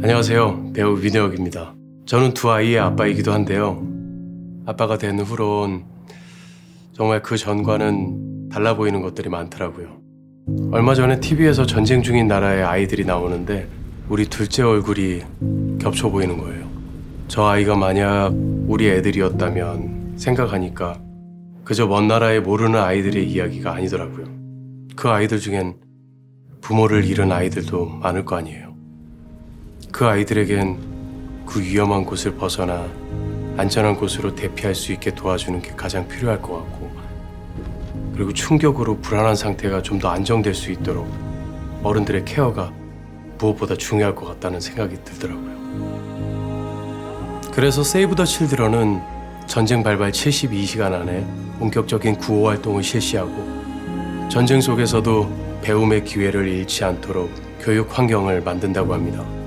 안녕하세요. 배우 민혁입니다. 저는 두 아이의 아빠이기도 한데요. 아빠가 된 후론 정말 그 전과는 달라 보이는 것들이 많더라고요. 얼마 전에 TV에서 전쟁 중인 나라의 아이들이 나오는데 우리 둘째 얼굴이 겹쳐 보이는 거예요. 저 아이가 만약 우리 애들이었다면 생각하니까 그저 먼 나라에 모르는 아이들의 이야기가 아니더라고요. 그 아이들 중엔 부모를 잃은 아이들도 많을 거 아니에요. 그 아이들에겐 그 위험한 곳을 벗어나 안전한 곳으로 대피할 수 있게 도와주는 게 가장 필요할 것 같고 그리고 충격으로 불안한 상태가 좀 더 안정될 수 있도록 어른들의 케어가 무엇보다 중요할 것 같다는 생각이 들더라고요. 그래서 세이브 더 칠드런은 전쟁 발발 72시간 안에 본격적인 구호 활동을 실시하고 전쟁 속에서도 배움의 기회를 잃지 않도록 교육 환경을 만든다고 합니다.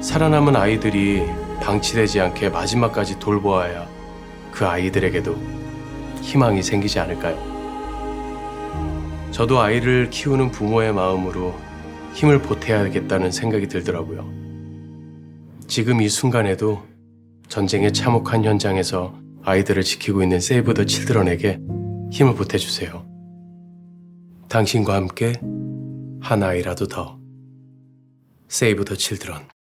살아남은 아이들이 방치되지 않게 마지막까지 돌보아야 그 아이들에게도 희망이 생기지 않을까요? 저도 아이를 키우는 부모의 마음으로 힘을 보태야겠다는 생각이 들더라고요. 지금 이 순간에도 전쟁의 참혹한 현장에서 아이들을 지키고 있는 세이브 더 칠드런에게 힘을 보태주세요. 당신과 함께 한 아이라도 더. 세이브 더 칠드런.